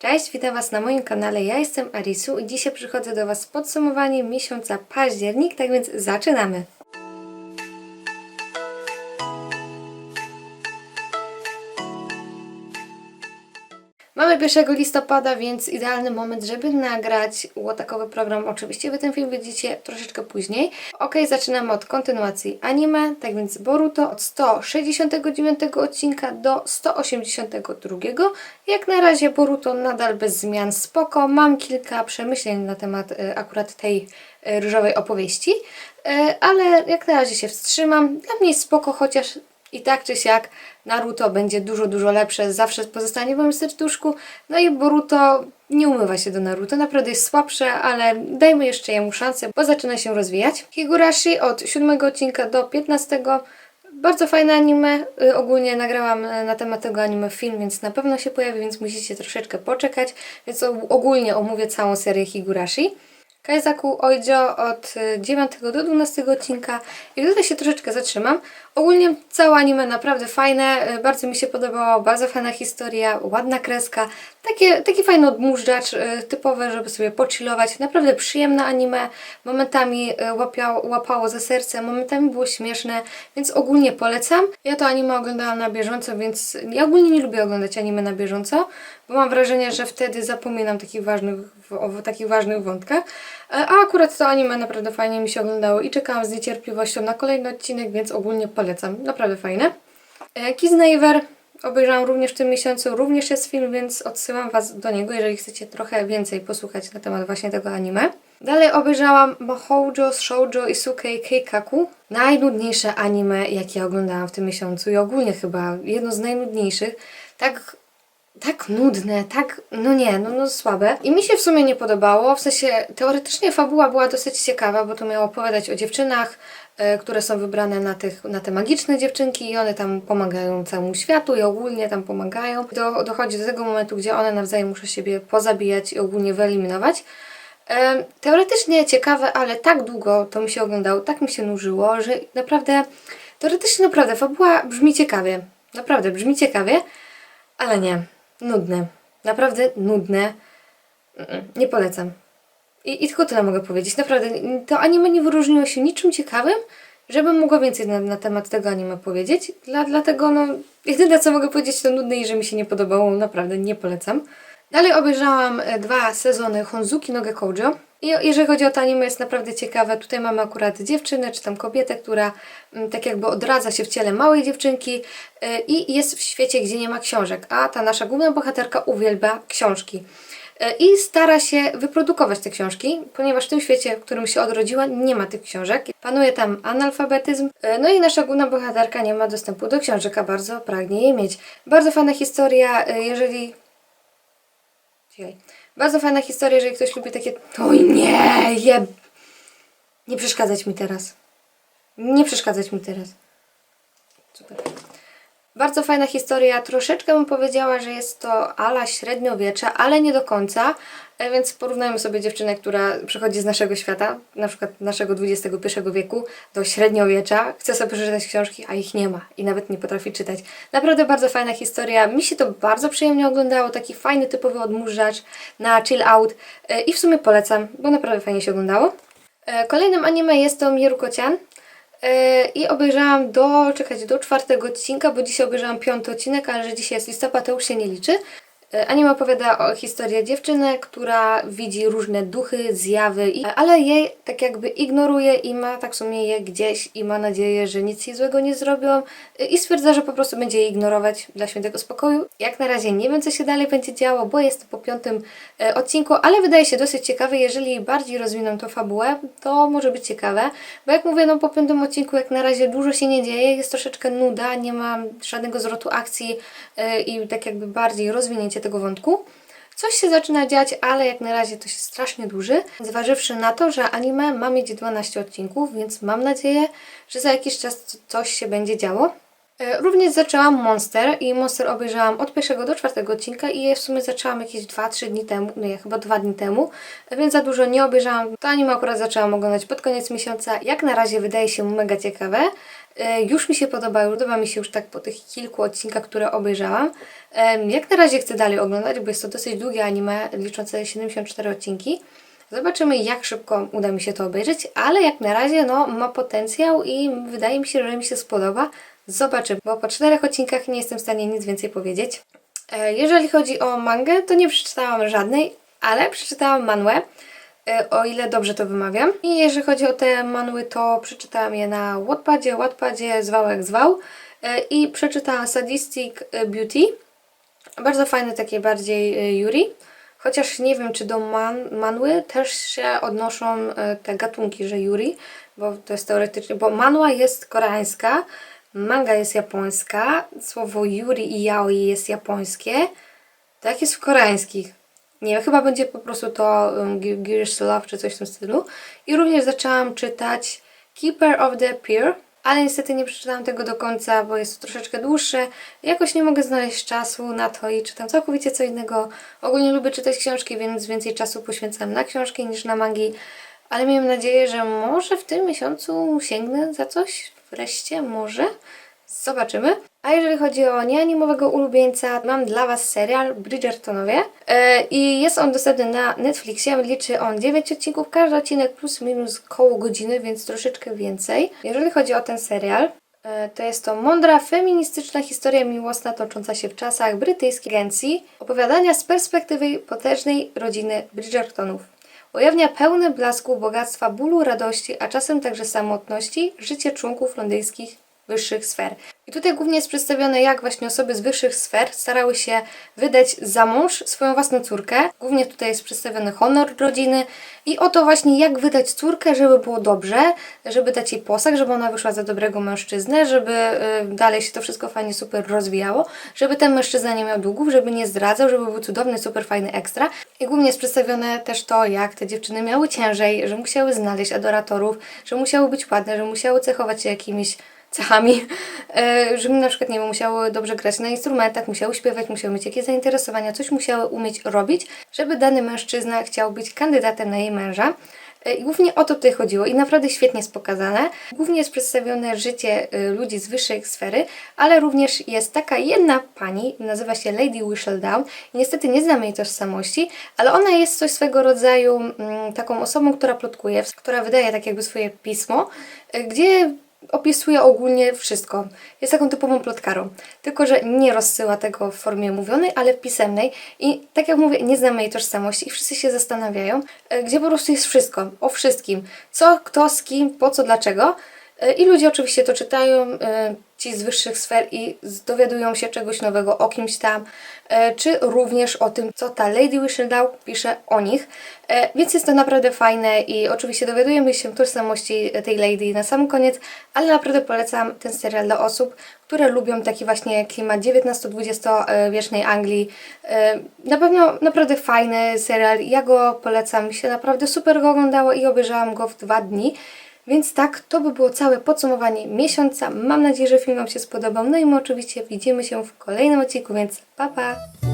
Cześć, witam Was na moim kanale. Ja jestem Arisu i dzisiaj przychodzę do Was z podsumowaniem miesiąca październik, tak więc zaczynamy. Mamy 1 listopada, więc idealny moment, żeby nagrać łotakowy program. Oczywiście Wy ten film widzicie troszeczkę później. Ok, zaczynamy od kontynuacji anime, tak więc Boruto od 169 odcinka do 182. Jak na razie Boruto nadal bez zmian, spoko. Mam kilka przemyśleń na temat e, akurat tej e, różowej opowieści, e, ale jak na razie się wstrzymam. Dla mnie spoko, chociaż i tak czy siak Naruto będzie dużo, dużo lepsze, zawsze pozostanie w moim serduszku. No i Boruto nie umywa się do Naruto, naprawdę jest słabsze, ale dajmy jeszcze jemu szansę, bo zaczyna się rozwijać. Higurashi od 7 odcinka do 15. Bardzo fajne anime. Y, Ogólnie nagrałam y, na temat tego anime film, więc na pewno się pojawi, więc musicie troszeczkę poczekać. Więc ogólnie omówię całą serię Higurashi. Kaizaku Oijo od y, 9 do 12 odcinka. I tutaj się troszeczkę zatrzymam. Ogólnie całe anime naprawdę fajne, y, bardzo mi się podobało, bardzo fajna historia, ładna kreska, takie, taki fajny odmóżdżacz, y, typowe, żeby sobie pochillować, naprawdę przyjemne anime, momentami y, łapiało, łapało za serce, momentami było śmieszne, więc ogólnie polecam. Ja to anime oglądałam na bieżąco, więc ja ogólnie nie lubię oglądać anime na bieżąco, bo mam wrażenie, że wtedy zapominam takich ważnych, o takich ważnych wątkach. E, A akurat to anime naprawdę fajnie mi się oglądało i czekałam z niecierpliwością na kolejny odcinek, więc ogólnie polecam. Naprawdę fajne. E, Neighbor obejrzałam również w tym miesiącu, również jest film, więc odsyłam Was do niego, jeżeli chcecie trochę więcej posłuchać na temat właśnie tego anime. Dalej obejrzałam Mahoujo, Shoujo i Sukei Keikaku. Najnudniejsze anime, jakie oglądałam w tym miesiącu i ogólnie chyba jedno z najnudniejszych. Tak tak nudne, tak, no nie, no, no słabe. I mi się w sumie nie podobało, w sensie teoretycznie fabuła była dosyć ciekawa, bo to miało opowiadać o dziewczynach, e, które są wybrane na, tych, na te magiczne dziewczynki i one tam pomagają całemu światu i ogólnie tam pomagają. Do, dochodzi do tego momentu, gdzie one nawzajem muszą siebie pozabijać i ogólnie wyeliminować. E, Teoretycznie ciekawe, ale tak długo to mi się oglądało, tak mi się nużyło, że naprawdę, teoretycznie naprawdę fabuła brzmi ciekawie. Naprawdę brzmi ciekawie, ale nie. Nudne. Naprawdę nudne. Nie polecam. I, I tylko tyle mogę powiedzieć. Naprawdę, to anime nie wyróżniło się niczym ciekawym, żebym mogła więcej na, na temat tego anime powiedzieć. Dla, dlatego, no, jedyne co mogę powiedzieć to nudne i że mi się nie podobało. Naprawdę nie polecam. Dalej obejrzałam e, dwa sezony Honzuki no Gekoujo. I jeżeli chodzi o to anime, jest naprawdę ciekawe. Tutaj mamy akurat dziewczynę, czy tam kobietę, która mm, tak jakby odradza się w ciele małej dziewczynki e, i jest w świecie, gdzie nie ma książek, a ta nasza główna bohaterka uwielbia książki. E, I stara się wyprodukować te książki, ponieważ w tym świecie, w którym się odrodziła, nie ma tych książek. Panuje tam analfabetyzm, e, no i nasza główna bohaterka nie ma dostępu do książek, a bardzo pragnie je mieć. Bardzo fajna historia, jeżeli Cichaj. Bardzo fajna historia, jeżeli ktoś lubi takie. Oj nie. Nie przeszkadzać mi teraz. Nie przeszkadzać mi teraz. Super. Bardzo fajna historia. Troszeczkę bym powiedziała, że jest to ala średniowiecze, ale nie do końca. E, Więc porównajmy sobie dziewczynę, która przychodzi z naszego świata, na przykład naszego XXI wieku, do średniowiecza, chce sobie przeczytać książki, a ich nie ma i nawet nie potrafi czytać. Naprawdę bardzo fajna historia. Mi się to bardzo przyjemnie oglądało. Taki fajny, typowy odmurzacz na chill out E, i w sumie polecam, bo naprawdę fajnie się oglądało. E, Kolejnym anime jest to Mieruko-chan. E, I obejrzałam do, czekajcie, do czwartego odcinka, bo dzisiaj obejrzałam piąty odcinek, ale że dzisiaj jest listopad, to już się nie liczy. Anime opowiada o historii dziewczyny, która widzi różne duchy, zjawy, ale jej tak jakby ignoruje i ma tak w sumie je gdzieś i ma nadzieję, że nic jej złego nie zrobią i stwierdza, że po prostu będzie je ignorować dla świętego spokoju. Jak na razie nie wiem, co się dalej będzie działo, bo jest po piątym e, odcinku, ale wydaje się dosyć ciekawy. Jeżeli bardziej rozwiną tą fabułę, to może być ciekawe, bo jak mówię, no po piątym odcinku jak na razie dużo się nie dzieje, jest troszeczkę nuda, nie ma żadnego zwrotu akcji e, i tak jakby bardziej rozwinięcie tego wątku. Coś się zaczyna dziać, ale jak na razie to jest strasznie duży. Zważywszy na to, że anime ma mieć 12 odcinków, więc mam nadzieję, że za jakiś czas coś się będzie działo. E, Również zaczęłam Monster i Monster obejrzałam od pierwszego do czwartego odcinka i je w sumie zaczęłam jakieś 2-3 dni temu, no nie, chyba 2 dni temu, więc za dużo nie obejrzałam. To anime akurat zaczęłam oglądać pod koniec miesiąca. Jak na razie wydaje się mega ciekawe. E, Już mi się podoba, podoba mi się już tak po tych kilku odcinkach, które obejrzałam. Jak na razie chcę dalej oglądać, bo jest to dosyć długie anime, liczące 74 odcinki. Zobaczymy, jak szybko uda mi się to obejrzeć, ale jak na razie no, ma potencjał i wydaje mi się, że mi się spodoba. Zobaczymy, bo po czterech odcinkach nie jestem w stanie nic więcej powiedzieć. E, Jeżeli chodzi o mangę, to nie przeczytałam żadnej, ale przeczytałam manłę, e, o ile dobrze to wymawiam. I jeżeli chodzi o te manły, to przeczytałam je na Wattpadzie, Wattpadzie zwał jak zwał e, i przeczytałam Sadistic Beauty. Bardzo fajne, takie bardziej Yuri. Chociaż nie wiem, czy do man, manły też się odnoszą te gatunki, że Yuri, bo to jest teoretycznie, bo manła jest koreańska, manga jest japońska, słowo Yuri i yaoi jest japońskie, tak jest w koreańskich. Nie chyba będzie po prostu to um, Gears Love czy coś w tym stylu. I również zaczęłam czytać Keeper of the Pier, ale niestety nie przeczytałam tego do końca, bo jest to troszeczkę dłuższe. Jakoś nie mogę znaleźć czasu na to i czytam całkowicie co innego. Ogólnie lubię czytać książki, więc więcej czasu poświęcam na książki niż na mangi. Ale miałem nadzieję, że może w tym miesiącu sięgnę za coś. Wreszcie, może. Zobaczymy. A jeżeli chodzi o nieanimowego ulubieńca, mam dla Was serial Bridgertonowie e, i jest on dostępny na Netflixie. Liczy on 9 odcinków, każdy odcinek plus minus koło godziny, więc troszeczkę więcej. Jeżeli chodzi o ten serial, e, to jest to mądra, feministyczna historia miłosna tocząca się w czasach brytyjskiej agencji, opowiadania z perspektywy potężnej rodziny Bridgertonów. Ujawnia pełne blasku, bogactwa, bólu, radości, a czasem także samotności życie członków londyńskich wyższych sfer. I tutaj głównie jest przedstawione, jak właśnie osoby z wyższych sfer starały się wydać za mąż swoją własną córkę. Głównie tutaj jest przedstawiony honor rodziny i o to właśnie, jak wydać córkę, żeby było dobrze, żeby dać jej posag, żeby ona wyszła za dobrego mężczyznę, żeby y, dalej się to wszystko fajnie, super rozwijało, żeby ten mężczyzna nie miał długów, żeby nie zdradzał, żeby był cudowny, super fajny ekstra. I głównie jest przedstawione też to, jak te dziewczyny miały ciężej, że musiały znaleźć adoratorów, że musiały być ładne, że musiały cechować się jakimiś cechami, e, że na przykład, nie wiem, musiały dobrze grać na instrumentach, musiały śpiewać, musiały mieć jakieś zainteresowania, coś musiały umieć robić, żeby dany mężczyzna chciał być kandydatem na jej męża. E, I głównie o to tutaj chodziło i naprawdę świetnie jest pokazane. Głównie jest przedstawione życie y, ludzi z wyższej sfery, ale również jest taka jedna pani, nazywa się Lady Whistledown i niestety nie znamy jej tożsamości, ale ona jest coś swego rodzaju mm, taką osobą, która plotkuje, która wydaje tak jakby swoje pismo, gdzie opisuje ogólnie wszystko. Jest taką typową plotkarą. Tylko, że nie rozsyła tego w formie mówionej, ale pisemnej. I tak jak mówię, nie znamy jej tożsamości i wszyscy się zastanawiają, e, gdzie po prostu jest wszystko, o wszystkim. Co, kto, z kim, po co, dlaczego. E, I ludzie oczywiście to czytają, e, ci z wyższych sfer i dowiadują się czegoś nowego o kimś tam, e, czy również o tym, co ta Lady Whistledown pisze o nich. E, Więc jest to naprawdę fajne i oczywiście dowiadujemy się tożsamości tej Lady na sam koniec, ale naprawdę polecam ten serial dla osób, które lubią taki właśnie klimat XIX-XX wiecznej Anglii. E, Na pewno naprawdę fajny serial, ja go polecam, mi się naprawdę super go oglądało i obejrzałam go w dwa dni. Więc tak, to by było całe podsumowanie miesiąca. Mam nadzieję, że film Wam się spodobał. No i my oczywiście widzimy się w kolejnym odcinku, więc pa pa!